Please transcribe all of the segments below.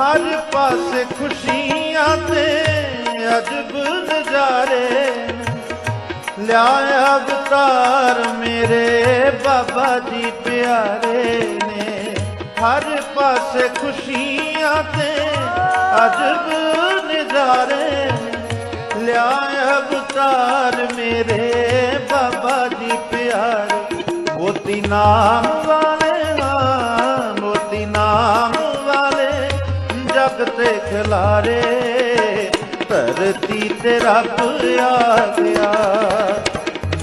ਹਰ ਪਾਸੇ ਖੁਸ਼ੀਆਂ ਤੇ ਅਜਬ ਨਜ਼ਾਰੇ। ਲਿਆਇਆ ਅਵਤਾਰ ਮੇਰੇ ਬਾਬਾ ਜੀ ਪਿਆਰੇ ਨੇ। ਹਰ ਪਾਸੇ ਖੁਸ਼ੀਆਂ ਤੇ ਅਜਬ ਨਜ਼ਾਰੇ। ਨੇ। ਅਵਤਾਰ ਮੇਰੇ ਬਾਬਾ ਜੀ ਪਿਆਰੇ। ਮੋਤੀ ਨਾਮ ਵਾਲੇ ਜਗ ਖਿਲਾਰੇ, ਧਰਤੀ ਤੇ ਰੱਬ ਆ ਗਿਆ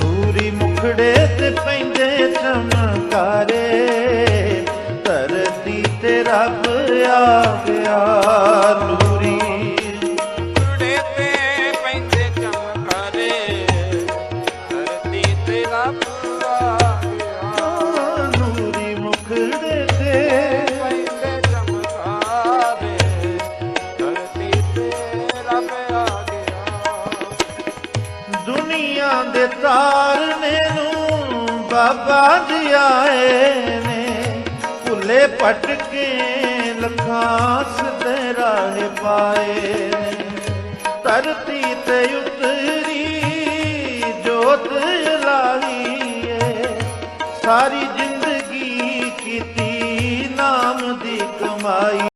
ਨੂਰੀ ਮੁਖੜੇ ਤੇ ਪੈਂਦੇ ਚਮਕਾਰੇ, ਧਰਤੀ ਤੇ ਰੱਬ ਆ ਗਿਆ ਦੁਨੀਆ ਦੇ ਤਾਰਨੇ ਨੂੰ ਬਾਬਾ ਦਿਆਏ ਨੇ। ਭੁੱਲੇ ਪਟਕੇ ਲਖਾਸ ਤੇ ਰਾਹ ਪਾਏ ਧਰਤੀ ਤੇ ਉਤਰੀ ਜੋਤ ਲਾਹੀਏ। ਸਾਰੀ ਜ਼ਿੰਦਗੀ ਕੀਤੀ ਨਾਮ ਦੀ ਕਮਾਈ।